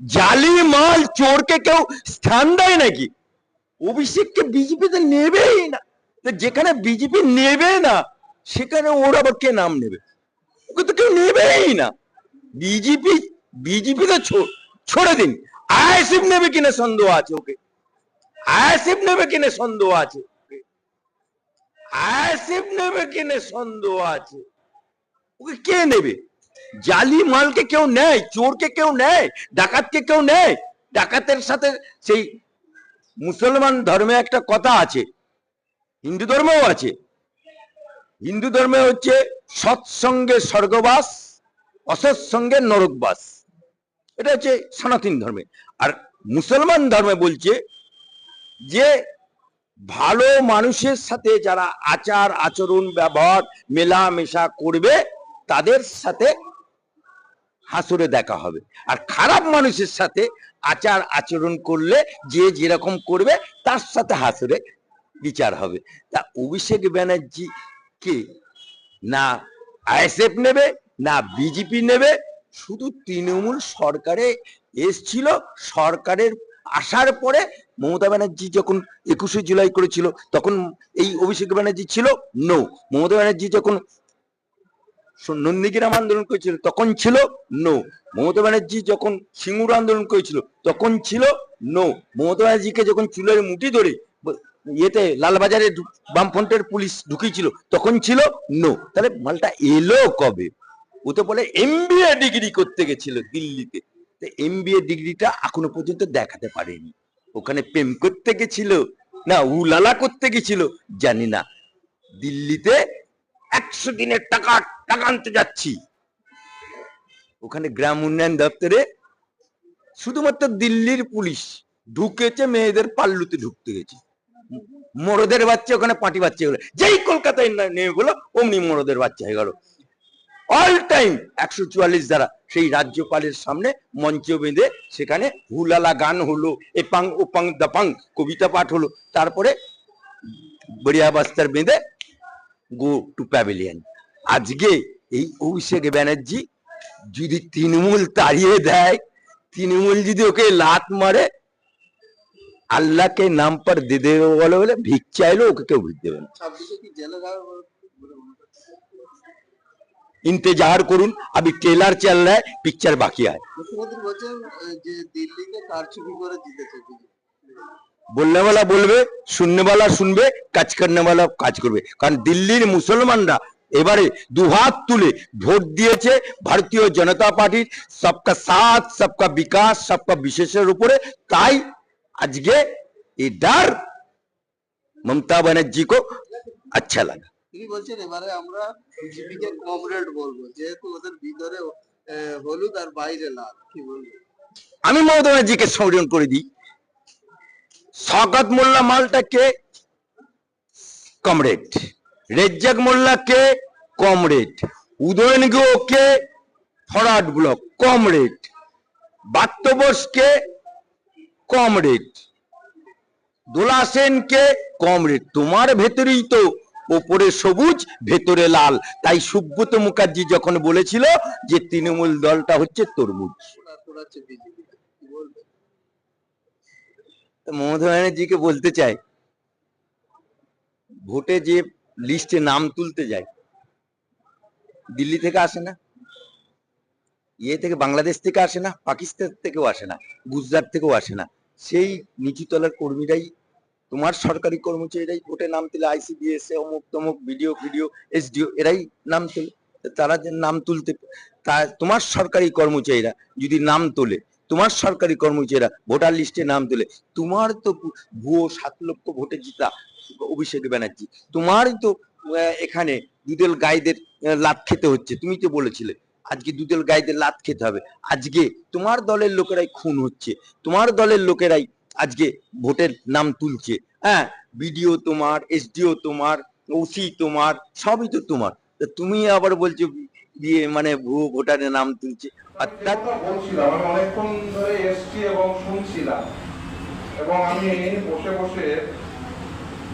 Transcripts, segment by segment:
জালি মাল চোরকে কেউ স্থান দেয় নাকি? অভিষেককে বিজেপিতে নেবেই না। যেখানে বিজেপি নেবে না, সেখানে ওর আবার কে নাম নেবে? ওকে তো কেউ নেবেই না। বিজেপি বিজেপি তো ছড়ে দিন। আইএসএফ নেবে কিনা সন্দেহ আছে ওকে? আইএসএফ নেবে কিনা সন্দেহ আছে আইএসএফ নেবে কিনা সন্দেহ আছে? ওকে কে নেবে? জালি মালকে কেউ নেয়, চোরকে কেউ নেয়, ডাকাতকে কেউ নেয়, ডাকাতের সাথে সেই মুসলমান ধর্মে একটা কথা আছে, হিন্দু ধর্মেও আছে। হিন্দু ধর্মে হচ্ছে সৎসঙ্গে স্বর্গবাস অসৎসঙ্গে নরকবাস। এটা হচ্ছে সনাতন ধর্মে। আর মুসলমান ধর্মে বলছে যে ভালো মানুষের সাথে যারা আচার, আচরণ, ব্যবহার, মেলামেশা করবে, তাদের সাথে হাসুরে দেখা হবে। আর খারাপ মানুষের সাথে আচার আচরণ করলে যে যেরকম করবে, তার সাথে হাসুরে বিচার হবে। তা অভিষেক ব্যানার্জি কে? না আইএসএফ নেবে, না বিজেপি নেবে, শুধু তৃণমূল সরকারে এসছিল। সরকারের আসার পরে মমতা ব্যানার্জি যখন একুশে জুলাই করেছিল, তখন এই অভিষেক ব্যানার্জি ছিল নো মমতা ব্যানার্জি যখন নন্দীগ্রাম আন্দোলন করেছিল, তখন ছিল নো। মমতা ব্যানার্জি যখন সিঙ্গুর আন্দোলন করেছিল, তখন ছিল নো। মমতা ব্যানার্জিকে যখন চুলের মুঠি ধরে ইয়েতে লালবাজারে বামফ্রন্টের পুলিশ ঢুকিয়েছিল, তখন ছিল নো। তাহলে মালটা এলো কবে? ও তো বলে এমবিএ ডিগ্রি করতে গেছিল দিল্লিতে। এমবিএ ডিগ্রিটা এখনও পর্যন্ত দেখাতে পারেনি। ওখানে প্রেম করতে গেছিল, না, উলালা করতে গেছিল, জানি না। দিল্লিতে একশো দিনের টাকা টাকা আনতে যাচ্ছি। ওখানে গ্রাম উন্নয়ন দপ্তরে শুধুমাত্র দিল্লির পুলিশ ঢুকেছে, মেয়েদের পাল্লুতে ঢুকতে গেছে। মরদের বাচ্চা ওখানে পাটি বাচ্চা গেলো যেই কলকাতায় নেমে গেলো, অমনি মরদের বাচ্চা হয়ে গেল। অল টাইম একশো চুয়াল্লিশ দ্বারা সেই রাজ্যপালের সামনে মঞ্চ বেঁধে সেখানে হুলালা গান হলো, এপাং, ওপাং, দাপাং, কবিতা পাঠ হলো। তারপরে বড়িয়া বাস্তার বেঁধে গো টু প্যাভিলিয়ন। আজকে এই অভিষেক ব্যানার্জি যদি তৃণমূল তাড়িয়ে দেয় তৃণমূল যদি ওকে লাত মারে আল্লাহকে নাম পর দে দেবে বলে বলে ভিক চাইলেও ওকে কেউ ভিক দেবে না ছাব্বিশে কি জেলে যাবে বলে বলে মনে করছে? इंतजार করুন अभी ट्रेलर चल रहा है पिक्चर बाकी है মুখ্যমন্ত্রী বলছেন আহ, যে দিল্লিতে কারচুপি করে জিতেছে বিজেপি বলনে वाला বলবে শুননে वाला শুনবে কাজ করনে वाला কাজ করবে কারণ দিল্লির মুসলমানরা এবারে দুহাত তুলে ভোট দিয়েছে ভারতীয় জনতা পার্টির। সবকা সাথ সবকা বিকাশ সবকা বিশেষের উপরে। তাই আজকে এই ডার মমতা ব্যানার্জি কো আচ্ছা লাগা। তিনি বলছেন এবারে আমরা বিজেপি কে কমরেড বলব যেহেতু ওদের ভিতরে হলুদ আর বাইরে লাল কি বলব? আমি মমতা ব্যানার্জিকে স্মরণ করে দিই। শকত মোল্লা মালটাকে কমরেড রেজ্জাক মোল্লাকে কমরেড উদয়ন কে? Forward Bloc, comrade comrade বাত্যবসকে কমরেড দোলা সেনকে কমরেড তোমার ভেতরেই তো ওপরে সবুজ, ভেতরে লাল। তাই সুব্রত মুখার্জি যখন বলেছিল যে তৃণমূল দলটা হচ্ছে তরমুজ। মমতা ব্যানার্জিকে বলতে চাই, ভোটে যে লিস্টে নাম তুলতে যায় দিল্লি থেকে আসে না। ইয়ে থেকে বাংলাদেশ থেকে আসে না, পাকিস্তান থেকেও আসে না, গুজরাট থেকেও আসে না। সেই নিচু তলার কর্মীরাই, তোমার সরকারি কর্মচারীরাই ভোটে নাম তুলে আইসিডিএস অমুক তমুক ভিডিও ভিডিও এসডিও এরাই নাম তুলে। তারা যে নাম তুলতে তোমার সরকারি কর্মচারীরা যদি নাম তোলে তোমার সরকারি কর্মচারীরা ভোটার লিস্টে নাম তুলে, তোমার তো ভুয়ো সাত লক্ষ ভোটে জিতা অভিষেক ব্যানার্জি, তোমারই তো এখানে দুদেল গাইদের লাভ খেতে হচ্ছে, তুমি তো বলেছিলে। আজকে দুধের গাইদের লাত খেতে হবে। আজকে তোমার দলের লোকেরাই খুন হচ্ছে, তোমার দলের লোকেরাই আজকে ভোটের নাম তুলছে। হ্যাঁ বিডিও তোমার, এসডিও তোমার, ওসি তোমার, সবই তো তোমার। তুমি আবার বলছো বিয়ে মানে ভুয়ো ভোটারের নাম তুলছে। অর্থাৎ বলছিলাম, আমি অনেকক্ষণ ধরে এসছি এবং শুনছিলাম। এবং আমি বসে বসে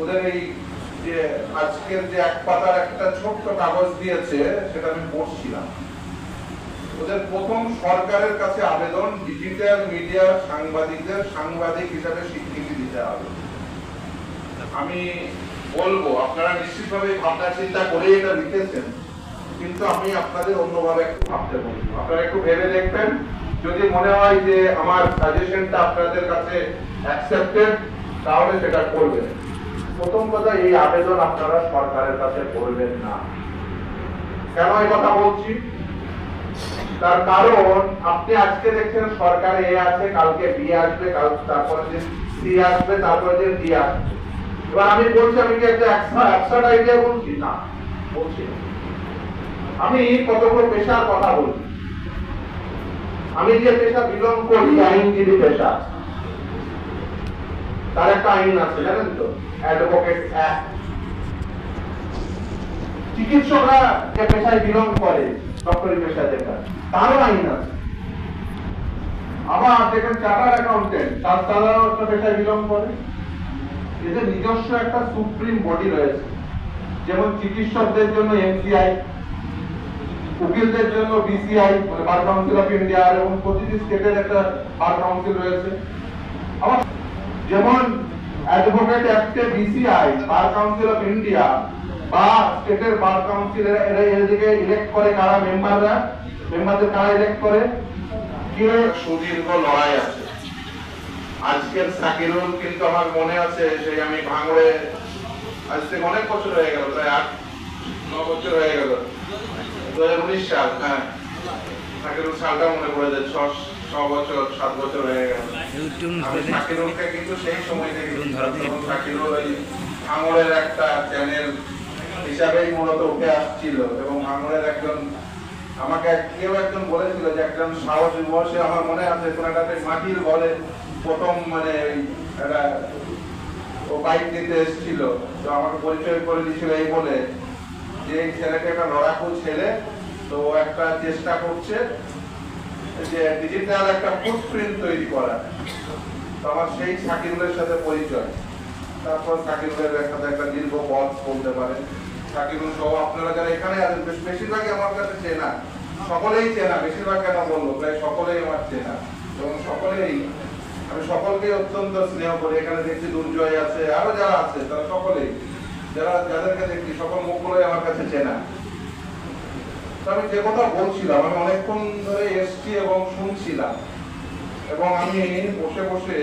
ওদের এই যে আজকের যে এক পাতার একটা ছোট্ট কাগজ দিয়েছে, সেটা আমি পড়ছিলাম। ওদের প্রথম সরকারের কাছে আবেদন ডিজিটাল মিডিয়ার সাংবাদিকদের সাংবাদিক হিসাবে স্বীকৃতি দিতে হবে। আমি বলব, আপনারা নিশ্চিতভাবে ভাবনা চিন্তা করে এটা লিখেছেন। কিন্তু আমি আপনাদের অন্যভাবে একটু ভাবতে বলব আপনারা একটু ভেবে দেখবেন। যদি মনে হয় যে আমার সাজেশনটা আপনাদের কাছে অ্যাকসেপ্টেড তাহলে সেটা করবেন। প্রথম কথা, এই আবেদন আপনারা সরকারের কাছে করবেন না। কেন এই কথা বলছি? তার কারণ, আপনি আজকে দেখছেন সরকারে এ আছে, কালকে বি আসবে, কাল তারপরে দিন সি আসবে তারপরে দিন ডি আসবে। এবার আমি বলছি, আমি কি একটা একসাথ আইডিয়া বলছি? না বলছি না। আমি কতগুলো পেশার কথা বলছি। আমি যে পেশা বিলং করি আইনজীবী পেশা। তার একটা আইন আছে, জানেন তো? অ্যাডভোকেট চিকিৎসকরা যে পেশায় বিলং করে ডক্টরি পেশা যেটা, তারও আইন আছে। আবার দেখেন চার্টার অ্যাকাউন্টেন্ট তার তারাও একটা পেশায় বিলং করে। এদের নিজস্ব একটা সুপ্রিম বডি রয়েছে। যেমন চিকিৎসকদের জন্য এমসিআই উকিলদের জন্য বিসিআই মানে বার কাউন্সিল অফ ইন্ডিয়া এবং প্রতিটি স্টেটের একটা বার কাউন্সিল রয়েছে। আবার যেমন advocate অ্যাক্টে BCI Bar Council of India বা স্টেটের বার কাউন্সিল এরা এদিকে ইলেক্ট করে কারা মেম্বাররা মেম্বারদের কারা ইলেক্ট করে? কে? সুদীর্ঘ লড়াই আছে। আজকের সাকিরুল কিন্তু আমার মনে আছে সেই আমি ভাঙড়ে, আজ থেকে অনেক বছর হয়ে গেল, প্রায় আট, ন বছর হয়ে গেল। দু হাজার উনিশ সাল হ্যাঁ। সাকিরুল সালটা মনে পড়ে যায় ছ ছ বছর সাত বছর হয়ে গেল। সাকিরুলকে কিন্তু সেই সময় থেকে সাকিরুল ওই ভাঙড়ের একটা চ্যানেল হিসাবেই মূলত উঠে আসছিল এবং ভাঙড়ের একজন আমাকে কেউ একজন বলেছিল যে একজন সাহস বয়সে আমার মনে আছে কোন একটা মাটির বলে প্রথম মানে একটা ও বাইক নিতে এসেছিল। তো আমাকে পরিচয় করে দিয়েছিল এই বলে যে ছেলেটা একটা লড়াকু ছেলে, তো একটা চেষ্টা করছে যে ডিজিটাল একটা ফুটপ্রিন্ট তৈরি করা আমার সেই সাকিরুলের সাথে পরিচয়। তারপর সাকিরুলের সাথে একটা দীর্ঘ পথ বলতে পারেন সাকিরুল সহ আপনারা যারা এখানে আছেন, বেশ- বেশিরভাগই আমার কাছে চেনা। সকলেই চেনা, বেশিরভাগ কেন বলব? প্রায় সকলেই আমার চেনা। এবং সকলেই, আমি সকলকে অত্যন্ত স্নেহ করি। এখানে দেখছি দুর্জয় আছে, আরও যারা আছে, তারা সকলেই। যারা যাদেরকে দেখছি সকল মুখগুলোই আমার কাছে চেনা। আমি যে কথা বলছিলাম, আমি অনেকক্ষণ ধরে এসছি এবং শুনছিলাম। এবং আমি বসে বসে